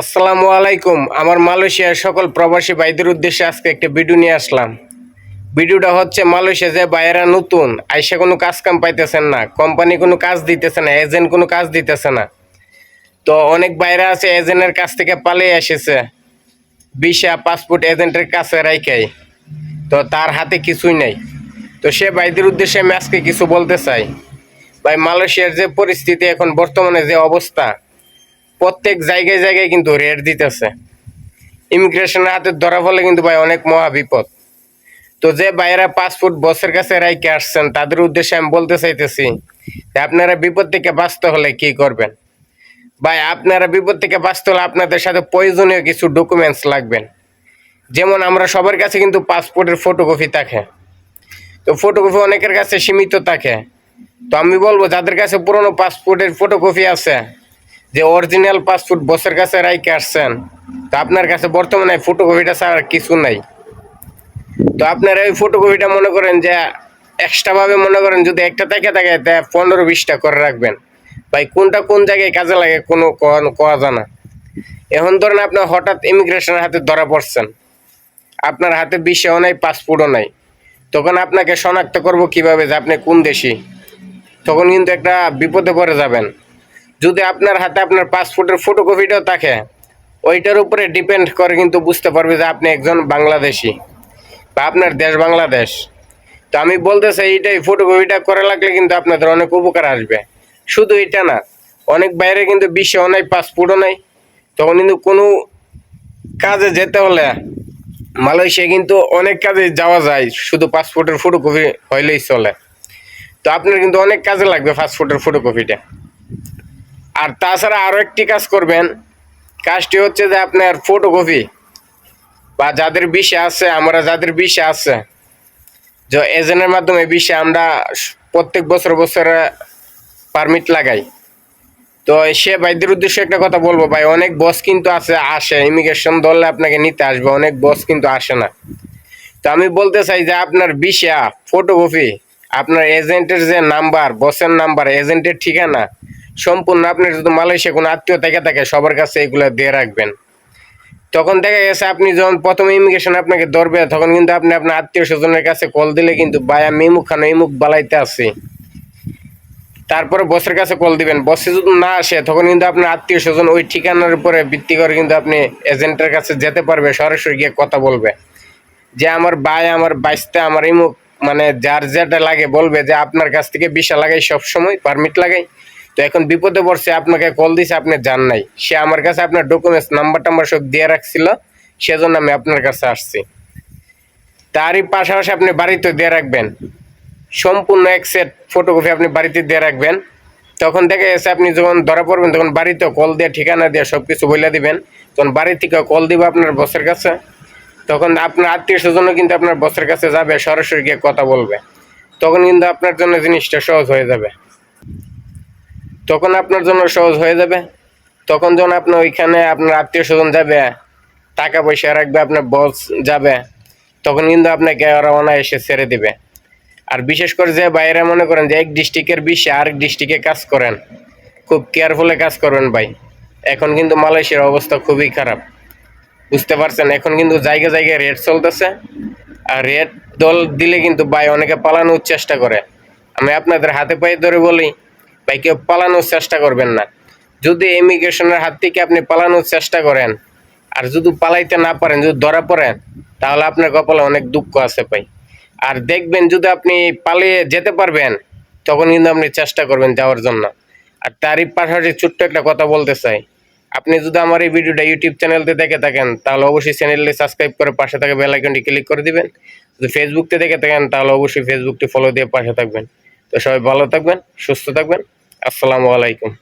আসসালামু আলাইকুম। আমার মালয়েশিয়ার সকল প্রবাসী ভাইদের উদ্দেশ্যে আজকে একটা ভিডিও নিয়ে আসলাম। ভিডিওটা হচ্ছে মালয়েশিয়া যে বাইরা নতুন, আইসা কোনো কাজ কাম পাইতেছেন না, কোম্পানি কোনো কাজ দিতেছে না এজেন্ট কোনো কাজ দিতেছে না। তো অনেক বাইরা আছে এজেন্টের কাছ থেকে পালিয়ে এসেছে, ভিসা পাসপোর্ট এজেন্টের কাছে রাইখাই। তো তার হাতে কিছুই নাই। তো সে ভাইদের উদ্দেশ্যে আমি আজকে কিছু বলতে চাই। ভাই, মালয়েশিয়ার যে পরিস্থিতি এখন বর্তমানে যে অবস্থা প্রত্যেক জায়গায় জায়গায় কিন্তু রেট দিতেছে। ইমিগ্রেশনের হাতে ধরা ফলে কিন্তু ভাই অনেক মহা বিপদ। তো যে বাইরা পাসপোর্ট বসের কাছে রাইকে আসছেন, তাদের উদ্দেশ্যে আমি বলতে চাইতেছি যে আপনারা বিপদ থেকে বাঁচতে হলে কি করবেন? ভাই, আপনারা বিপদ থেকে বাঁচতে হলে আপনাদের সাথে প্রয়োজনীয় কিছু ডকুমেন্টস লাগবেন। যেমন আমরা সবার কাছে কিন্তু পাসপোর্টের ফটোকপি থাকে। তো ফটোকপি অনেকের কাছে সীমিত থাকে। তো আমি বলব, যাদের কাছে পুরনো পাসপোর্টের ফটোকপি আছে যে অরিজিনাল পাসপোর্ট বসের কাছে রাইকে আসছেন, তো আপনার কাছে বর্তমানে ফটোকপিটা ছাড়া কিছু নাই। তো আপনারা ওই ফটোকপিটা মনে করেন যে এক্সট্রাভাবে মনে করেন যদি একটা থেকে থাকে, তা পনেরো বিশটা করে রাখবেন। ভাই, কোনটা কোন জায়গায় কাজে লাগে, কোনো কোয়া জানা। এখন ধরেন আপনার হঠাৎ ইমিগ্রেশনের হাতে ধরা পড়ছেন। আপনার হাতে বিষয়ও নাই পাসপোর্টও নাই। তখন আপনাকে শনাক্ত করব কীভাবে যে আপনি কোন দেশি। তখন কিন্তু একটা বিপদে পড়ে যাবেন। যদি আপনার হাতে আপনার পাসপোর্টের ফটোকপিটাও থাকে, ওইটার উপরে ডিপেন্ড করে কিন্তু বুঝতে পারবে যে আপনি একজন বাংলাদেশি বা আপনার দেশ বাংলাদেশ। তো আমি বলতে চাই এইটাই ফটোকপিটা করে লাগলে কিন্তু আপনাদের অনেক উপকার আসবে। শুধু এটা না, অনেক বাইরে কিন্তু বিষয়ও নাই পাসপোর্টও নাই। তখন কিন্তু কোনো কাজে যেতে হলে মালয়েশিয়া কিন্তু অনেক কাজে যাওয়া যায়, শুধু পাসপোর্টের ফটোকপি হইলেই চলে। তো আপনার কিন্তু অনেক কাজে লাগবে পাসপোর্টের ফটোকপিটা আর তাছাড়া আরও একটি কাজ করবেন। কাজটি হচ্ছে যে আপনার ফটোকপি বা যাদের বিষে আছে, আমরা যাদের বিষে আছে, যে এজেন্টের মাধ্যমে বিষে আমরা প্রত্যেক বছর বছর পারমিট লাগাই। তো সে ভাইদের উদ্দেশ্যে একটা কথা বলব ভাই, অনেক বস কিন্তু আছে, আসে ইমিগ্রেশন ধরলে আপনাকে নিতে আসবে, অনেক বস কিন্তু আসে না। তো আমি বলতে চাই যে আপনার বিষা ফটোকপি আপনার এজেন্টের যে নাম্বার বসের নাম্বার এজেন্টের ঠিকানা সম্পূর্ণ আপনার যদি মালয়েশিয়া কোনো আত্মীয় থেকে, থাকে, সবার কাছে এগুলো দিয়ে রাখবেন। তখন দেখা গেছে আপনি যখন প্রথম ইমিগ্রেশন আপনাকে ধরবে, তখন কিন্তু আপনি আপনার আত্মীয় স্বজনের কাছে কল দিলে কিন্তু, ভাই, আমি মুখ খানো, এই মুখ বালাইতে আছি। তারপরে বসের কাছে কল দিবেন। বসে যদি না আসে, তখন কিন্তু আপনার আত্মীয় স্বজন ওই ঠিকানার উপরে ভিত্তি করে কিন্তু আপনি এজেন্টের কাছে যেতে পারবে, সরাসরি গিয়ে কথা বলবে। যে আমার ভাই, আমার বাইসতে আমার এই মুখ মানে যার যেটা লাগে বলবে যে, আপনার কাছ থেকে বিশা লাগাই, সবসময় পারমিট লাগাই। তো এখন বিপদে পড়ছে, আপনাকে কল দিছে, আপনি জান নাই। সে আমার কাছে আপনার ডকুমেন্টস নাম্বার টাম্বার সব দিয়ে রাখছিল, সেজন্য আমি আপনার কাছে আসছি। তারই পাশাপাশি আপনি বাড়িতে দিয়ে রাখবেন। সম্পূর্ণ এক সেট ফটোকপি আপনি বাড়িতে দিয়ে রাখবেন। তখন থেকে এসে আপনি যখন ধরা পড়বেন, তখন বাড়িতে কল দিয়ে, ঠিকানা দিয়ে সব কিছু বলে দিবেন। তখন বাড়ি থেকে কল দিব আপনার বসের কাছে। তখন আপনার আত্মীয় স্বজনও কিন্তু আপনার বসের কাছে যাবে, সরাসরি গিয়ে কথা বলবে। তখন কিন্তু আপনার জন্য জিনিসটা সহজ হয়ে যাবে। তখন আপনার জন্য সহজ হয়ে যাবে, তখন যখন আপনি ওইখানে আপনার আত্মীয় স্বজন যাবে, টাকা পয়সা রাখবে, আপনার বস যাবে, তখন কিন্তু আপনাকে ওরা অনায়াসে ছেড়ে দিবে। আর বিশেষ করে যে বাইরে মনে করেন যে এক ডিস্ট্রিক্টের বিষয়ে আরেক ডিস্ট্রিক্টে কাজ করেন, খুব কেয়ারফুলে কাজ করবেন ভাই। এখন কিন্তু মালয়েশিয়ার অবস্থা খুবই খারাপ। বুঝতে পারছেন? এখন কিন্তু জায়গায় জায়গায় রেট চলতেছে। আর রেট দল দিলে কিন্তু ভাই অনেকে পালানোর চেষ্টা করে। আমি আপনাদের হাতে পায়ে ধরে বলি ভাই কেউ পালানোর চেষ্টা করবেন না। যদি ইমিগ্রেশনের হাত থেকে আপনি পালানোর চেষ্টা করেন, আর যদি পালাইতে না পারেন, যদি ধরা পড়েন, তাহলে আপনার কপালে অনেক দুঃখ আছে ভাই। আর দেখবেন যদি আপনি পালিয়ে যেতে পারবেন, তখন কিন্তু আপনি চেষ্টা করবেন যাওয়ার জন্য। আর তারই পাশাপাশি ছোট্ট একটা কথা বলতে চাই। আপনি যদি আমার এই ভিডিওটা ইউটিউব চ্যানেলতে দেখে থাকেন, তাহলে অবশ্যই চ্যানেলটি সাবস্ক্রাইব করে পাশে থাকা বেল আইকনটি ক্লিক করে দিবেন। যদি ফেসবুকতে দেখে থাকেন, তাহলে অবশ্যই ফেসবুকটি ফলো দিয়ে পাশে থাকবেন। তো সবাই ভালো থাকবেন, সুস্থ থাকবেন। আসসালামু আলাইকুম।